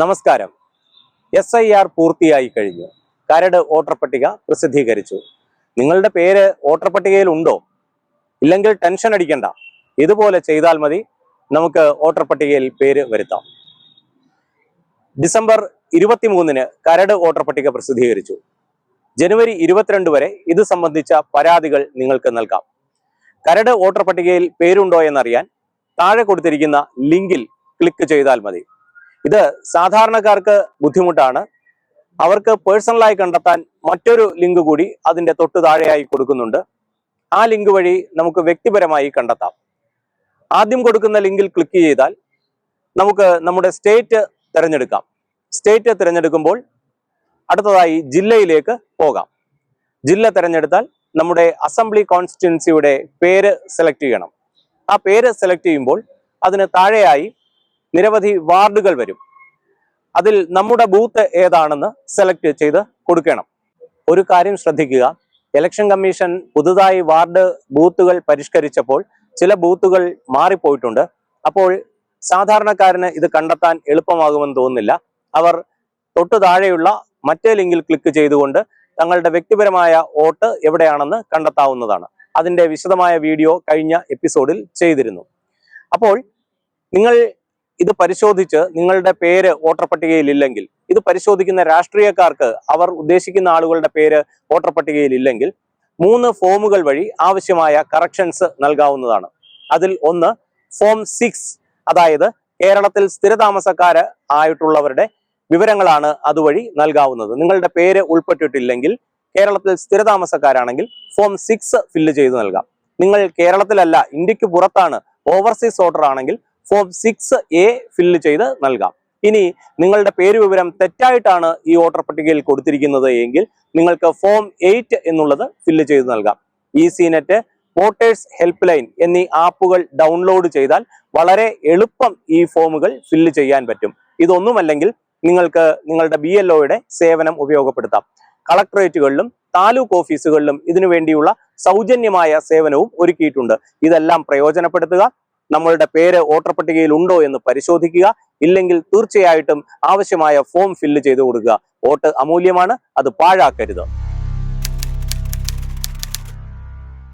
നമസ്കാരം. S I R പൂർത്തിയായി കഴിഞ്ഞു. കരട് വോട്ടർ പട്ടിക പ്രസിദ്ധീകരിച്ചു. നിങ്ങളുടെ പേര് വോട്ടർ പട്ടികയിൽ ഉണ്ടോ? ഇല്ലെങ്കിൽ ടെൻഷൻ അടിക്കണ്ട. ഇതുപോലെ ചെയ്താൽ മതി. നമുക്ക് വോട്ടർ പട്ടികയിൽ പേര് വരുത്താം. ഡിസംബർ ഇരുപത്തിമൂന്നിന് കരട് വോട്ടർ പട്ടിക പ്രസിദ്ധീകരിച്ചു. ജനുവരി ഇരുപത്തിരണ്ട് വരെ ഇത് സംബന്ധിച്ച പരാതികൾ നിങ്ങൾക്ക് നൽകാം. കരട് വോട്ടർ പട്ടികയിൽ പേരുണ്ടോ എന്നറിയാൻ താഴെ കൊടുത്തിരിക്കുന്ന ലിങ്കിൽ ക്ലിക്ക് ചെയ്താൽ മതി. ഇത് സാധാരണക്കാർക്ക് ബുദ്ധിമുട്ടാണ്. അവർക്ക് പേഴ്സണലായി കണ്ടെത്താൻ മറ്റൊരു ലിങ്ക് കൂടി അതിന്റെ തൊട്ടു താഴെയായി കൊടുക്കുന്നുണ്ട്. ആ ലിങ്ക് വഴി നമുക്ക് വ്യക്തിപരമായി കണ്ടെത്താം. ആദ്യം കൊടുക്കുന്ന ലിങ്കിൽ ക്ലിക്ക് ചെയ്താൽ നമുക്ക് നമ്മുടെ സ്റ്റേറ്റ് തിരഞ്ഞെടുക്കാം. സ്റ്റേറ്റ് തിരഞ്ഞെടുക്കുമ്പോൾ അടുത്തതായി ജില്ലയിലേക്ക് പോകാം. ജില്ല തിരഞ്ഞെടുത്താൽ നമ്മുടെ അസംബ്ലി കോൺസ്റ്റിറ്റ്യൻസിയുടെ പേര് സെലക്ട് ചെയ്യണം. ആ പേര് സെലക്ട് ചെയ്യുമ്പോൾ അതിന് താഴെയായി നിരവധി വാർഡുകൾ വരും. അതിൽ നമ്മുടെ ബൂത്ത് ഏതാണെന്ന് സെലക്ട് ചെയ്ത് കൊടുക്കണം. ഒരു കാര്യം ശ്രദ്ധിക്കുക. ഇലക്ഷൻ കമ്മീഷൻ പുതുതായി വാർഡ് ബൂത്തുകൾ പരിഷ്കരിച്ചപ്പോൾ ചില ബൂത്തുകൾ മാറിപ്പോയിട്ടുണ്ട്. അപ്പോൾ സാധാരണക്കാരന് ഇത് കണ്ടെത്താൻ എളുപ്പമാകുമെന്ന് തോന്നുന്നില്ല. അവർ തൊട്ടു താഴെയുള്ള മറ്റേ ലിങ്കിൽ ക്ലിക്ക് ചെയ്തുകൊണ്ട് തങ്ങളുടെ വ്യക്തിപരമായ വോട്ട് എവിടെയാണെന്ന് കണ്ടെത്താവുന്നതാണ്. അതിന്റെ വിശദമായ വീഡിയോ കഴിഞ്ഞ എപ്പിസോഡിൽ ചെയ്തിരുന്നു. അപ്പോൾ നിങ്ങൾ ഇത് പരിശോധിച്ച് നിങ്ങളുടെ പേര് വോട്ടർ പട്ടികയിൽ ഇല്ലെങ്കിൽ ഇത് പരിശോധിക്കുന്ന രാഷ്ട്രീയക്കാർക്ക് അവർ ഉദ്ദേശിക്കുന്ന ആളുകളുടെ പേര് വോട്ടർ പട്ടികയിൽ ഇല്ലെങ്കിൽ മൂന്ന് ഫോമുകൾ വഴി ആവശ്യമായ കറക്ഷൻസ് നൽകാവുന്നതാണ്. അതിൽ ഒന്ന് ഫോം സിക്സ് അതായത് കേരളത്തിൽ സ്ഥിരതാമസക്കാര് ആയിട്ടുള്ളവരുടെ വിവരങ്ങളാണ് അതുവഴി നൽകാവുന്നത്. നിങ്ങളുടെ പേര് ഉൾപ്പെട്ടിട്ടില്ലെങ്കിൽ കേരളത്തിൽ സ്ഥിരതാമസക്കാരാണെങ്കിൽ ഫോം സിക്സ് ഫില്ല് ചെയ്ത് നൽകാം. നിങ്ങൾ കേരളത്തിലല്ല ഇന്ത്യയ്ക്ക് പുറത്താണ് ഓവർസീസ് വോട്ടർ ആണെങ്കിൽ ഫോം സിക്സ് എ ഫില്ല് ചെയ്ത് നൽകാം. ഇനി നിങ്ങളുടെ പേര് വിവരം തെറ്റായിട്ടാണ് ഈ വോട്ടർ പട്ടികയിൽ കൊടുത്തിരിക്കുന്നത് എങ്കിൽ നിങ്ങൾക്ക് ഫോം എയ്റ്റ് എന്നുള്ളത് ഫില്ല് ചെയ്ത് നൽകാം. ECINET voters help line എന്നീ ആപ്പുകൾ ഡൗൺലോഡ് ചെയ്താൽ വളരെ എളുപ്പം ഈ ഫോമുകൾ ഫില്ല് ചെയ്യാൻ പറ്റും. ഇതൊന്നുമല്ലെങ്കിൽ നിങ്ങൾക്ക് നിങ്ങളുടെ ബി സേവനം ഉപയോഗപ്പെടുത്താം. കളക്ടറേറ്റുകളിലും താലൂക്ക് ഓഫീസുകളിലും ഇതിനു വേണ്ടിയുള്ള സൗജന്യമായ സേവനവും ഒരുക്കിയിട്ടുണ്ട്. ഇതെല്ലാം പ്രയോജനപ്പെടുത്തുക നമ്മളുടെ പേര് വോട്ടർ പട്ടികയിൽ ഉണ്ടോ എന്ന് പരിശോധിക്കുക. ഇല്ലെങ്കിൽ തീർച്ചയായിട്ടും ആവശ്യമായ ഫോം ഫില്ല് ചെയ്ത് കൊടുക്കുക. വോട്ട് അമൂല്യമാണ് അത് പാഴാക്കരുത്.